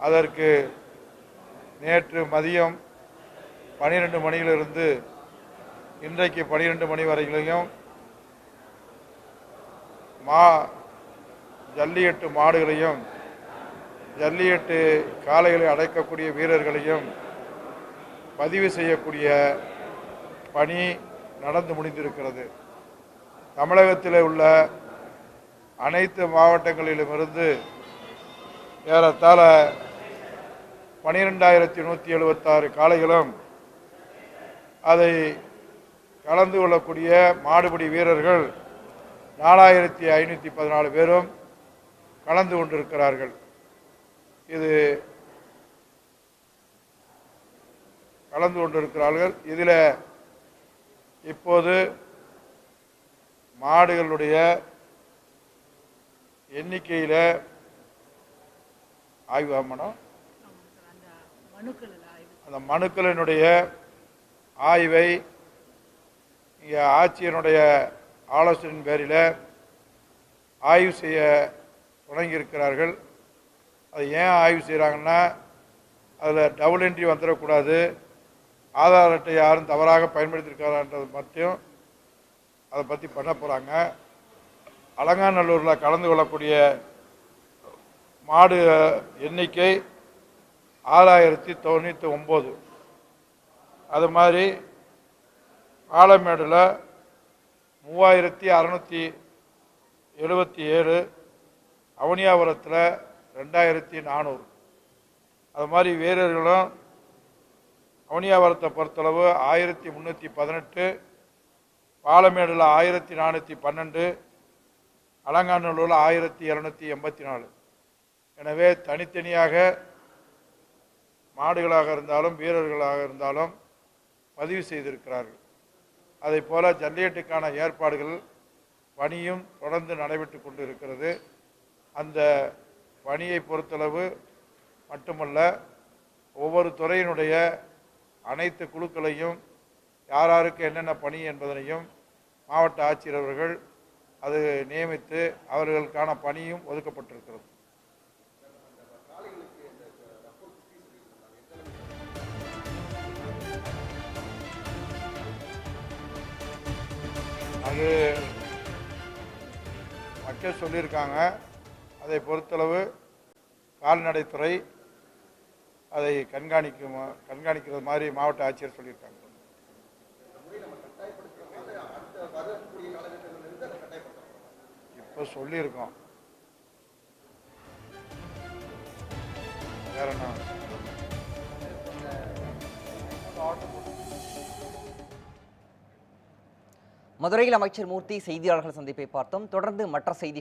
அதற்கு நேற்று மதியம் பனிரெண்டு மணியிலிருந்து இன்றைக்கு பனிரெண்டு மணி வரையிலையும் மா ஜல்லியட்டு மாடுகளையும் ஜல்லியட்டு காளைகளை அடைக்கக்கூடிய வீரர்களையும் பதிவு செய்யக்கூடிய பணி நடந்து முடிந்திருக்கிறது. தமிழகத்தில் உள்ள அனைத்து மாவட்டங்களிலுமிருந்து ஏறத்தாழ பனிரெண்டாயிரத்தி நூற்றி எழுபத்தாறு காளைகளும் அதை கலந்து கொள்ளக்கூடிய மாடுபிடி வீரர்கள் நாலாயிரத்தி ஐநூற்றி பதினாலு பேரும் கலந்து கொண்டிருக்கிறார்கள். இது கலந்து கொண்டிருக்கிறார்கள். இதில் இப்போது மாடுகளுடைய எண்ணிக்கையில் ஆய்வு ஆமணம் அந்த மனுக்கள் அந்த மனுக்களினுடைய ஆய்வை இங்கே ஆட்சியனுடைய ஆலோசனையின் பேரில் ஆய்வு செய்ய தொடங்கியிருக்கிறார்கள். அது ஏன் ஆய்வு செய்கிறாங்கன்னா அதில் டபுள் என்ட்ரி வந்துடக்கூடாது. ஆதார் அட்டை யாரும் தவறாக பயன்படுத்தியிருக்காரான்றது மட்டும் அதை பற்றி பண்ண போகிறாங்க அலங்காநல்லூரில் கலந்து கொள்ளக்கூடிய மாடு எண்ணிக்கை ஆறாயிரத்தி தொண்ணூற்றி ஒம்பது. அது மாதிரி ஆலமேடில் மூவாயிரத்தி அறநூற்றி எழுபத்தி ஏழு அவனியாபுரத்தில் ரெண்டாயிரத்தி நானூறு. அது மாதிரி வீரர்களும் அவனியாபுரத்தை பொறுத்தளவு ஆயிரத்தி முந்நூற்றி பதினெட்டு பாலமேடில் ஆயிரத்தி நானூற்றி பன்னெண்டு அலங்காநல்லூரில் ஆயிரத்தி இரநூத்தி எண்பத்தி நாலு. எனவே தனித்தனியாக மாடுகளாக இருந்தாலும் வீரர்களாக இருந்தாலும் பதிவு செய்திருக்கிறார்கள். அதை போல ஜல்லிக்கட்டுக்கான ஏற்பாடுகள் பணியும் தொடர்ந்து நடைபெற்று கொண்டு இருக்கிறது அந்த பணியை பொறுத்தளவு மட்டுமல்ல ஒவ்வொரு துறையினுடைய அனைத்து குழுக்களையும் யார் யாருக்கு என்னென்ன பணி என்பதனையும் மாவட்ட ஆட்சியர் அவர்கள் அது நியமித்து அவர்களுக்கான பணியும் ஒதுக்கப்பட்டிருக்கிறது. அது வைக்க சொல்லியிருக்காங்க. அதை பொறுத்தளவு கால்நடைத்துறை அதை கண்காணிக்கும் கண்காணிக்கிறது மாதிரி மாவட்ட ஆட்சியர் சொல்லியிருக்காங்க. இப்போ சொல்லியிருக்கோம். வேற என்ன? மதுரையில் அமைச்சர் மூர்த்தி செய்தியாளர்கள் சந்திப்பை பார்த்தோம். தொடர்ந்து மற்ற செய்திகள்